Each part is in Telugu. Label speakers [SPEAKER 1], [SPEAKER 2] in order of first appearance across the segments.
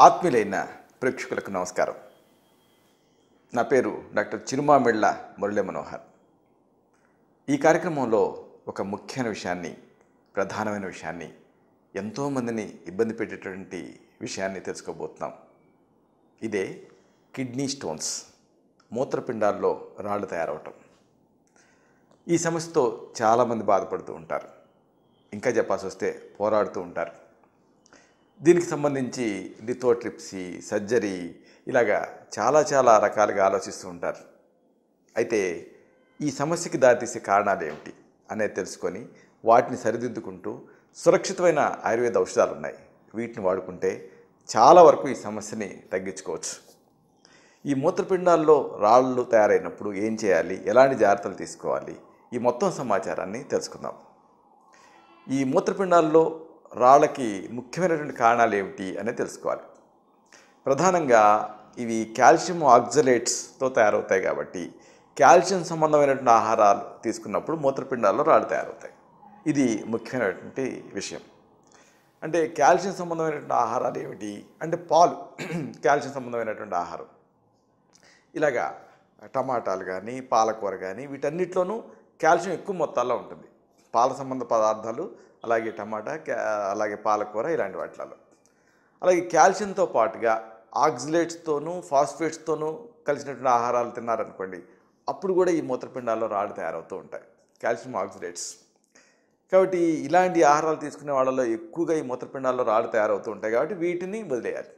[SPEAKER 1] ఆత్మీయులైన ప్రేక్షకులకు నమస్కారం. నా పేరు డాక్టర్ చిరుమామిళ్ళ మురళీ మనోహర్. ఈ కార్యక్రమంలో ఒక ముఖ్యమైన విషయాన్ని ప్రధానమైన విషయాన్ని ఎంతోమందిని ఇబ్బంది పెట్టేటువంటి విషయాన్ని తెలుసుకోబోతున్నాం. ఇదే కిడ్నీ స్టోన్స్ మూత్రపిండాల్లో రాళ్ళు తయారవటం. ఈ సమస్యతో చాలామంది బాధపడుతూ ఉంటారు. ఇంకా చెప్పాల్సి వస్తే పోరాడుతూ ఉంటారు. దీనికి సంబంధించి లిథోట్రిప్సీ సర్జరీ ఇలాగా చాలా చాలా రకాలుగా ఆలోచిస్తూ ఉంటారు. అయితే ఈ సమస్యకి దారితీసే కారణాలు ఏమిటి అనేది తెలుసుకొని వాటిని సరిదిద్దుకుంటూ సురక్షితమైన ఆయుర్వేద ఔషధాలు ఉన్నాయి. వీటిని వాడుకుంటే చాలా వరకు ఈ సమస్యని తగ్గించుకోవచ్చు. ఈ మూత్రపిండాల్లో రాళ్ళు తయారైనప్పుడు ఏం చేయాలి? ఎలాంటి జాగ్రత్తలు తీసుకోవాలి? ఈ మొత్తం సమాచారాన్ని తెలుసుకుందాం. ఈ మూత్రపిండాల్లో రాళ్ళకి ముఖ్యమైనటువంటి కారణాలు ఏమిటి అనేది తెలుసుకోవాలి. ప్రధానంగా ఇవి కాల్షియం ఆక్జలేట్స్తో తయారవుతాయి కాబట్టి కాల్షియం సంబంధమైనటువంటి ఆహారాలు తీసుకున్నప్పుడు మూత్రపిండాల్లో రాళ్ళు తయారవుతాయి. ఇది ముఖ్యమైనటువంటి విషయం. అంటే కాల్షియం సంబంధమైనటువంటి ఆహారాలు ఏమిటి? అంటే పాలు కాల్షియం సంబంధమైనటువంటి ఆహారం. ఇలాగా టమాటాలు కానీ పాలకూర కానీ వీటన్నిటిలోనూ కాల్షియం ఎక్కువ మొత్తాల్లో ఉంటుంది. పాల సంబంధ పదార్థాలు అలాగే టమాటా క్యా- అలాగే పాలకూర ఇలాంటి వాటిలలో. అలాగే కాల్షియంతో పాటుగా ఆక్సిలేట్స్తోనూ ఫాస్ఫేట్స్తోనూ కలిసినటువంటి ఆహారాలు తిన్నారనుకోండి అప్పుడు కూడా ఈ మూత్రపిండాల్లో రాళ్ళు తయారవుతూ ఉంటాయి కాల్షియం ఆక్సిలేట్స్ కాబట్టి ఇలాంటి ఆహారాలు తీసుకునే వాళ్ళలో ఎక్కువగా ఈ మూత్రపిండాల్లో రాళ్ళు తయారవుతూ ఉంటాయి కాబట్టి వీటిని వదిలేయాలి.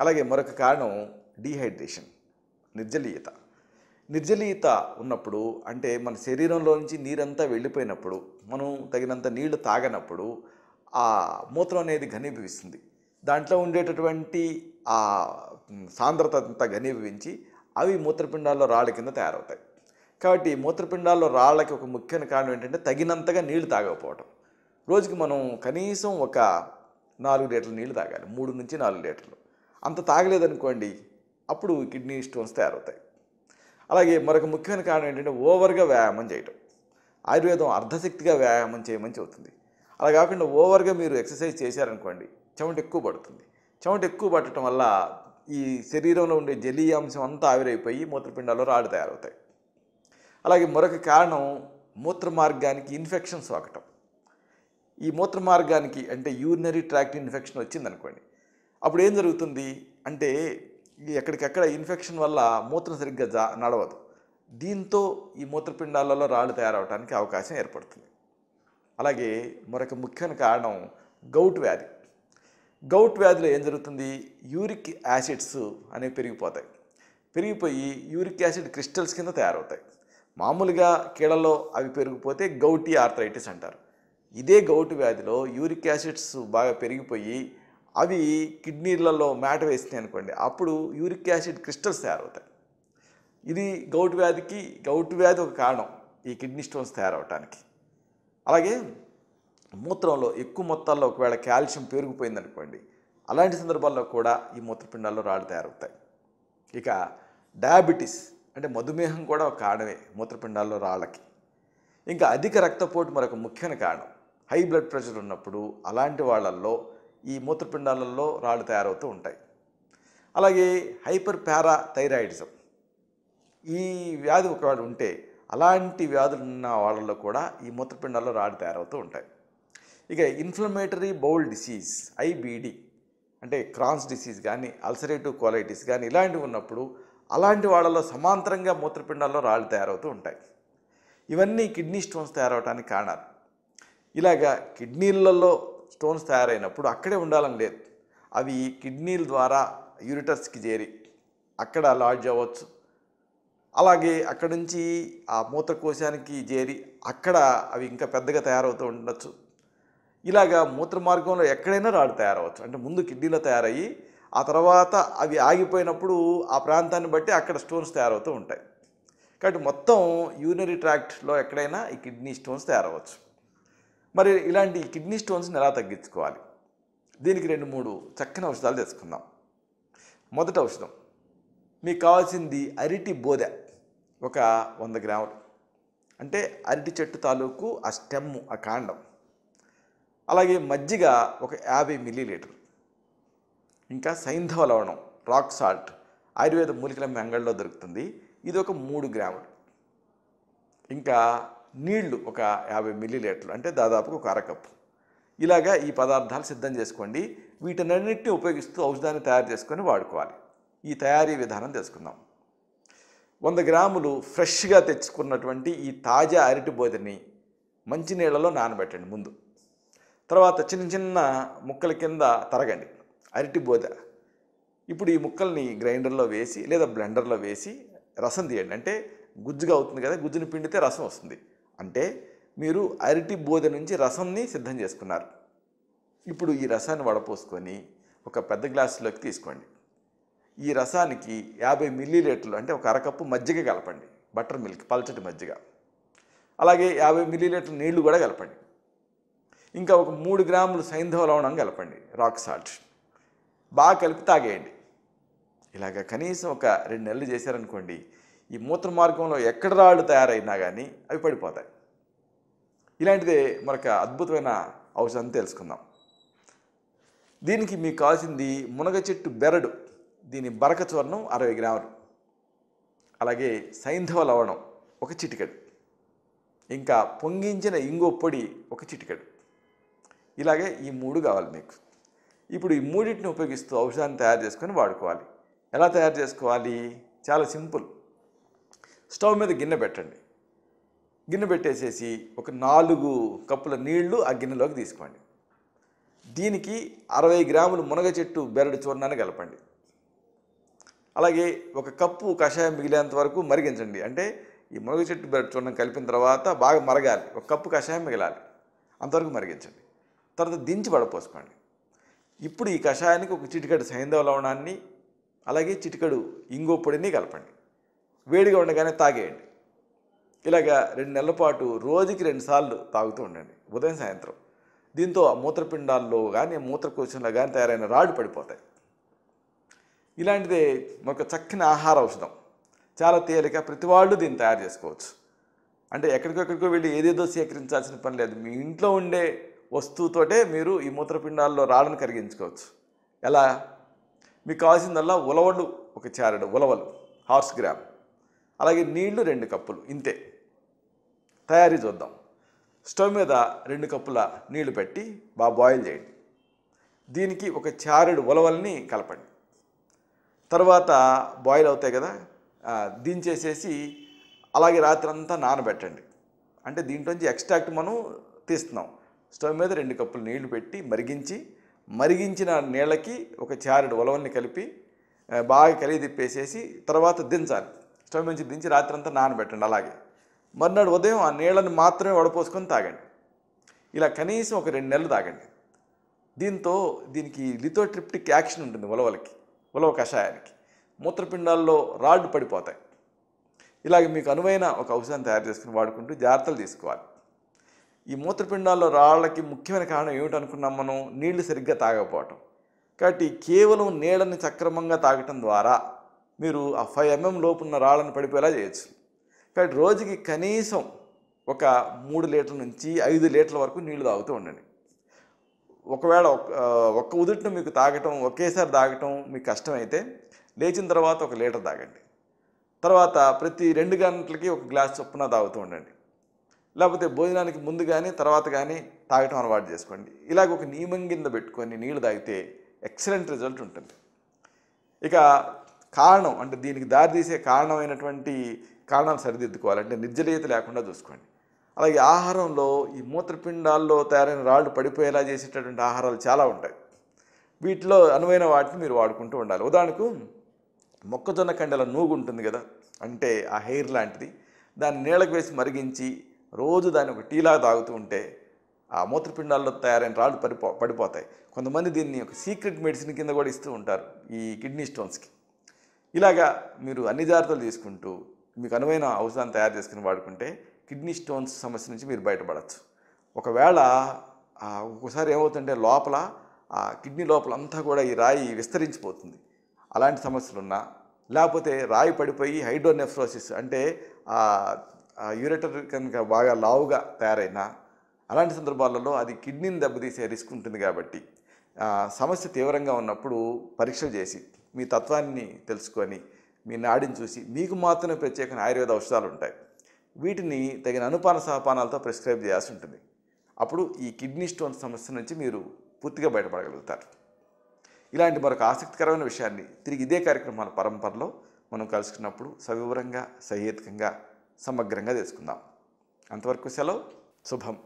[SPEAKER 1] అలాగే మరొక కారణం డీహైడ్రేషన్ నిర్జలీయత. నిర్జలీయత ఉన్నప్పుడు అంటే మన శరీరంలో నుంచి నీరంతా వెళ్ళిపోయినప్పుడు మనం తగినంత నీళ్ళు తాగనప్పుడు ఆ మూత్రం అనేది ఘనీభవిస్తుంది. దాంట్లో ఉండేటటువంటి ఆ సాంద్రత అంతా ఘనీభవించి అవి మూత్రపిండాల్లో రాళ్ళ కింద తయారవుతాయి. కాబట్టి మూత్రపిండాల్లో రాళ్ళకి ఒక ముఖ్యమైన కారణం ఏంటంటే తగినంతగా నీళ్ళు తాగకపోవటం. రోజుకి మనం కనీసం ఒక నాలుగు లీటర్ల నీళ్ళు తాగాలి మూడు నుంచి నాలుగు లీటర్లు. అంత తాగలేదనుకోండి అప్పుడు కిడ్నీ స్టోన్స్ తయారవుతాయి. అలాగే మరొక ముఖ్యమైన కారణం ఏంటంటే ఓవర్గా వ్యాయామం చేయటం. ఆయుర్వేదం అర్ధశక్తిగా వ్యాయామం చేయమని చెబుతుంది. అలా కాకుండా ఓవర్గా మీరు ఎక్సర్సైజ్ చేశారనుకోండి చెమట ఎక్కువ పడుతుంది. చెమట ఎక్కువ పట్టడం వల్ల ఈ శరీరంలో ఉండే జలీయాంశం అంతా ఆవిరైపోయి మూత్రపిండాల్లో రాడు తయారవుతాయి. అలాగే మరొక కారణం మూత్ర మార్గానికి ఇన్ఫెక్షన్ సోకటం ఈ మూత్ర మార్గానికి అంటే యూరినరీ ట్రాక్ట్ ఇన్ఫెక్షన్ వచ్చిందనుకోండి అప్పుడు ఏం జరుగుతుంది అంటే ఎక్కడికెక్కడ ఇన్ఫెక్షన్ వల్ల మూత్రం సరిగ్గా జా నడవదు. దీంతో ఈ మూత్రపిండాలలో రాళ్ళు తయారవడానికి అవకాశం ఏర్పడుతుంది. అలాగే మరొక ముఖ్యమైన కారణం గౌట్ వ్యాధి. గౌట్ వ్యాధిలో ఏం జరుగుతుంది? యూరిక్ యాసిడ్స్ అనేవి పెరిగిపోతాయి. పెరిగిపోయి యూరిక్ యాసిడ్ క్రిస్టల్స్ కింద తయారవుతాయి. మామూలుగా కీళ్ళలో అవి పెరిగిపోతే గౌటీ ఆర్థరైటిస్ అంటారు. ఇదే గౌటు వ్యాధిలో యూరిక్ యాసిడ్స్ బాగా పెరిగిపోయి అవి కిడ్నీలలో మేట వేసినాయి అనుకోండి అప్పుడు యూరిక్ యాసిడ్ క్రిస్టల్స్ తయారవుతాయి. ఇది గౌటు వ్యాధికి గౌటు వ్యాధి ఒక కారణం ఈ కిడ్నీ స్టోన్స్ తయారవటానికి. అలాగే మూత్రంలో ఎక్కువ మొత్తాల్లో ఒకవేళ కాల్షియం పెరిగిపోయిందనుకోండి అలాంటి సందర్భాల్లో కూడా ఈ మూత్రపిండాల్లో రాళ్ళు తయారవుతాయి. ఇక డయాబెటీస్ అంటే మధుమేహం కూడా ఒక కారణమే మూత్రపిండాల్లో రాళ్ళకి. ఇంకా అధిక రక్తపోటు మరొక ముఖ్యమైన కారణం. హై బ్లడ్ ప్రెషర్ ఉన్నప్పుడు అలాంటి వాళ్ళల్లో ఈ మూత్రపిండాలలో రాళ్ళు తయారవుతూ ఉంటాయి. అలాగే హైపర్ పారా థైరాయిడిజం ఈ వ్యాధి ఒకవేళ ఉంటే అలాంటి వ్యాధులు ఉన్న వాళ్ళలో కూడా ఈ మూత్రపిండాల్లో రాళ్ళు తయారవుతూ ఉంటాయి. ఇక ఇన్ఫ్లమేటరీ బౌల్ డిసీజ్ ఐబీడి అంటే క్రాన్స్ డిసీజ్ కానీ అల్సరేటివ్ కోలైటిస్ కానీ ఇలాంటివి ఉన్నప్పుడు అలాంటి వాళ్ళలో సమాంతరంగా మూత్రపిండాల్లో రాళ్ళు తయారవుతూ ఉంటాయి. ఇవన్నీ కిడ్నీ స్టోన్స్ తయారవడానికి కారణాలు. ఇలాగా కిడ్నీలలో స్టోన్స్ తయారైనప్పుడు అక్కడే ఉండాలని లేదు. అవి కిడ్నీల ద్వారా యూరిటర్స్కి చేరి అక్కడ లాడ్జ్ అవ్వచ్చు. అలాగే అక్కడ నుంచి ఆ మూత్రకోశానికి చేరి అక్కడ అవి ఇంకా పెద్దగా తయారవుతూ ఉండొచ్చు. ఇలాగా మూత్ర మార్గంలో ఎక్కడైనా రాడు తయారవచ్చు. అంటే ముందు కిడ్నీలో తయారయ్యి ఆ తర్వాత అవి ఆగిపోయినప్పుడు ఆ ప్రాంతాన్ని బట్టి అక్కడ స్టోన్స్ తయారవుతూ ఉంటాయి. కాబట్టి మొత్తం యూనరీ ట్రాక్ట్లో ఎక్కడైనా ఈ కిడ్నీ స్టోన్స్ తయారవచ్చు. మరి ఇలాంటి కిడ్నీ స్టోన్స్ని ఎలా తగ్గించుకోవాలి? దీనికి రెండు మూడు చక్కని ఔషధాలు తెచ్చుకుందాం. మొదటి ఔషధం. మీకు కావాల్సింది అరటి బోదె. ఒక వంద గ్రాములు. అంటే అరటి చెట్టు తాలూకు ఆ స్టెమ్ ఆ కాండం. అలాగే మజ్జిగ ఒక యాభై మిల్లీ లీటర్ ఇంకా సైంధవ లవణం రాక్ సాల్ట్ ఆయుర్వేద మూలికల మెంగళ్ళలో దొరుకుతుంది. ఇది ఒక మూడు గ్రాములు. ఇంకా నీళ్ళు ఒక యాభై మిల్లీ లీటర్లు అంటే దాదాపుగా ఒక అరకప్పు. ఇలాగా ఈ పదార్థాలు సిద్ధం చేసుకోండి. వీటన్నిటిని ఉపయోగిస్తూ ఔషధాన్ని తయారు చేసుకొని వాడుకోవాలి. ఈ తయారీ విధానం తెలుసుకుందాం. వంద గ్రాములు ఫ్రెష్గా తెచ్చుకున్నటువంటి ఈ తాజా అరటి బోధని మంచినీళ్ళలో నానబెట్టండి ముందు. తర్వాత చిన్న చిన్న ముక్కల కింద తరగండి. అరటి బోధ ఇప్పుడు ఈ ముక్కల్ని గ్రైండర్లో వేసి లేదా బ్లెండర్లో వేసి రసం తీయండి. అంటే గుజ్జుగా అవుతుంది కదా గుజ్జుని పిండితే రసం వస్తుంది. అంటే మీరు అరటి బోధ నుంచి రసంని సిద్ధం చేసుకున్నారు. ఇప్పుడు ఈ రసాన్ని వడపోసుకొని ఒక పెద్ద గ్లాసులోకి తీసుకోండి. ఈ రసానికి యాభై మిల్లీలీటర్లు అంటే ఒక అరకప్పు మజ్జిగ కలపండి. బటర్ మిల్క్ పల్చటి మజ్జిగ. అలాగే యాభై మిల్లీలీటర్ల నీళ్ళు కూడా కలపండి. ఇంకా ఒక మూడు గ్రాములు సైంధవ లవణం కలపండి రాక్ సాల్ట్. బాగా కలిపి తాగేయండి. ఇలాగ కనీసం ఒక రెండు నెలలు చేశారనుకోండి ఈ మూత్ర మార్గంలో ఎక్కడ రాళ్ళు తయారైనా కానీ అవి పడిపోతాయి. ఇలాంటిదే మరొక అద్భుతమైన ఔషధం తెలుసుకుందాం. దీనికి మీకు కావాల్సింది మునగ చెట్టు బెరడు దీని బరక చూర్ణం అరవై గ్రాములు. అలాగే సైంధవ లవణం ఒక చిటికెడు. ఇంకా పొంగించిన ఇంగో పొడి ఒక చిటికెడు. ఇలాగే ఈ మూడు కావాలి మీకు. ఇప్పుడు ఈ మూడింటిని ఉపయోగిస్తూ ఔషధాన్ని తయారు చేసుకొని వాడుకోవాలి. ఎలా తయారు చేసుకోవాలి? చాలా సింపుల్. స్టవ్ మీద గిన్నె పెట్టండి. గిన్నె పెట్టేసేసి ఒక నాలుగు కప్పుల నీళ్ళు ఆ గిన్నెలోకి తీసుకోండి. దీనికి అరవై గ్రాములు మునగ చెట్టు బెరడు చూర్ణాన్ని కలపండి. అలాగే ఒక కప్పు కషాయం మిగిలేంత వరకు మరిగించండి. అంటే ఈ మునగ చెట్టు బెరడు చూర్ణం కలిపిన తర్వాత బాగా మరగాలి. ఒక కప్పు కషాయం మిగలాలి. అంతవరకు మరిగించండి. తర్వాత దించి పడపోసుకోండి ఇప్పుడు ఈ కషాయానికి ఒక చిటికడు సైంధవ లవణాన్ని అలాగే చిటికడు ఇంగో పొడిని కలపండి. వేడిగా ఉండగానే తాగేయండి. ఇలాగా రెండు నెలల పాటు రోజుకి రెండు సార్లు తాగుతూ ఉండండి. ఉదయం సాయంత్రం. దీంతో ఆ మూత్రపిండాల్లో కానీ మూత్రకోశంలో కానీ తయారైన రాడు పడిపోతాయి. ఇలాంటిదే ఒక చక్కని ఆహార ఔషధం. చాలా తేలిక ప్రతి వాళ్ళు దీన్ని తయారు చేసుకోవచ్చు. అంటే ఎక్కడికెక్కడికో వెళ్ళి ఏదేదో సేకరించాల్సిన పని లేదు. మీ ఇంట్లో ఉండే వస్తువుతోటే మీరు ఈ మూత్రపిండాల్లో రాళ్ళను కరిగించుకోవచ్చు. ఎలా? మీకు కావాల్సిందల్లా ఉలవలు ఒక చారడు ఉలవలు హార్స్ గ్రామ్. అలాగే నీళ్ళు రెండు కప్పులు ఇంతే. తయారీ చూద్దాం. స్టవ్ మీద రెండు కప్పుల నీళ్ళు పెట్టి బాగా బాయిల్ చేయండి. దీనికి ఒక చారుడు ఉలవల్ని కలపండి. తర్వాత బాయిల్ అవుతాయి కదా దించేసేసి అలాగే రాత్రి అంతా నానబెట్టండి. అంటే దీంట్లోంచి ఎక్స్ట్రాక్ట్ మనం తీస్తున్నాం. స్టవ్ మీద రెండు కప్పులు నీళ్ళు పెట్టి మరిగించి మరిగించిన నీళ్ళకి ఒక చారుడు ఉలవల్ని కలిపి బాగా కలిగి తిప్పేసేసి తర్వాత దించాలి. స్టవ్ నుంచి దించి రాత్రి అంతా నానబెట్టండి అలాగే. మర్నాడు ఉదయం ఆ నీళ్ళని మాత్రమే వడపోసుకొని తాగండి. ఇలా కనీసం ఒక రెండు నెలలు తాగండి. దీంతో దీనికి లిథోట్రిప్టిక్ యాక్షన్ ఉంటుంది ఉలవలకి ఉలవ కషాయానికి. మూత్రపిండాల్లో రాళ్ళు పడిపోతాయి. ఇలాగ మీకు అనువైన ఒక ఔషధం తయారు చేసుకుని వాడుకుంటూ జాగ్రత్తలు తీసుకోవాలి. ఈ మూత్రపిండాల్లో రాళ్ళకి ముఖ్యమైన కారణం ఏమిటనుకున్నాం మనం? నీళ్ళు సరిగ్గా తాగకపోవటం. కాబట్టి కేవలం నీళ్ళని సక్రమంగా తాగటం ద్వారా మీరు ఆ ఫైవ్ ఎంఎం లోపున్న రాళ్ళను పడిపోయేలా చేయొచ్చు. కాబట్టి రోజుకి కనీసం ఒక మూడు లీటర్ల నుంచి ఐదు లీటర్ల వరకు నీళ్ళు తాగుతూ ఉండండి. ఒకవేళ ఒక్క ఒక్క ఉదుటిన మీకు తాగటం ఒకేసారి తాగటం మీకు కష్టమైతే లేచిన తర్వాత ఒక లీటర్ తాగండి. తర్వాత ప్రతి రెండు గంటలకి ఒక గ్లాస్ చొప్పున తాగుతూ ఉండండి. లేకపోతే భోజనానికి ముందు కానీ తర్వాత కానీ తాగటం అలవాటు చేసుకోండి. ఇలాగ ఒక నియమం కింద పెట్టుకొని నీళ్ళు తాగితే ఎక్సలెంట్ రిజల్ట్ ఉంటుంది. ఇక కారణం అంటే దీనికి దారితీసే కారణమైనటువంటి కారణాలు సరిదిద్దుకోవాలి అంటే నిర్జలీయత లేకుండా చూసుకోండి. అలాగే ఆహారంలో ఈ మూత్రపిండాల్లో తయారైన రాళ్ళు పడిపోయేలా చేసేటటువంటి ఆహారాలు చాలా ఉంటాయి. వీటిలో అనువైన వాటిని మీరు వాడుకుంటూ ఉండాలి. ఉదాహరణకు మొక్కజొన్న కండెల నూగు ఉంటుంది కదా అంటే ఆ హెయిర్ లాంటిది. దాన్ని నీళ్ళకు వేసి మరిగించి రోజు దాన్ని ఒక టీలా తాగుతూ ఉంటే ఆ మూత్రపిండాల్లో తయారైన రాళ్ళు పడిపో పడిపోతాయి. కొంతమంది దీన్ని ఒక సీక్రెట్ మెడిసిన్ కింద కూడా ఇస్తూ ఉంటారు ఈ కిడ్నీ స్టోన్స్కి. ఇలాగా మీరు అన్ని జాగ్రత్తలు తీసుకుంటూ మీకు అనువైన ఔషధాన్ని తయారు చేసుకుని వాడుకుంటే కిడ్నీ స్టోన్స్ సమస్య నుంచి మీరు బయటపడవచ్చు ఒకవేళ ఒక్కోసారి ఏమవుతుంటే లోపల ఆ కిడ్నీ లోపల అంతా కూడా ఈ రాయి విస్తరించిపోతుంది. అలాంటి సమస్యలు ఉన్నా లేకపోతే రాయి పడిపోయి హైడ్రోనెఫ్రోసిస్ అంటే యూరేటర్ కనుక బాగా లావుగా తయారైనా అలాంటి సందర్భాలలో అది కిడ్నీని దెబ్బతీసే రిస్క్ ఉంటుంది కాబట్టి సమస్య తీవ్రంగా ఉన్నప్పుడు పరీక్షలు చేసి మీ తత్వాన్ని తెలుసుకొని మీ నాడిని చూసి మీకు మాత్రమే ప్రత్యేకమైన ఆయుర్వేద ఔషధాలు ఉంటాయి. వీటిని తగిన అనుపాన సహపానాలతో ప్రిస్క్రైబ్ చేయాల్సి ఉంటుంది. అప్పుడు ఈ కిడ్నీ స్టోన్ సమస్య నుంచి మీరు పూర్తిగా బయటపడగలుగుతారు. ఇలాంటి మరొక ఆసక్తికరమైన విషయాన్ని తిరిగి ఇదే కార్యక్రమాల పరంపరలో మనం కలుసుకున్నప్పుడు సవివరంగా సహేతుకంగా సమగ్రంగా తెలుసుకుందాం. అంతవరకు సెలవు. శుభం.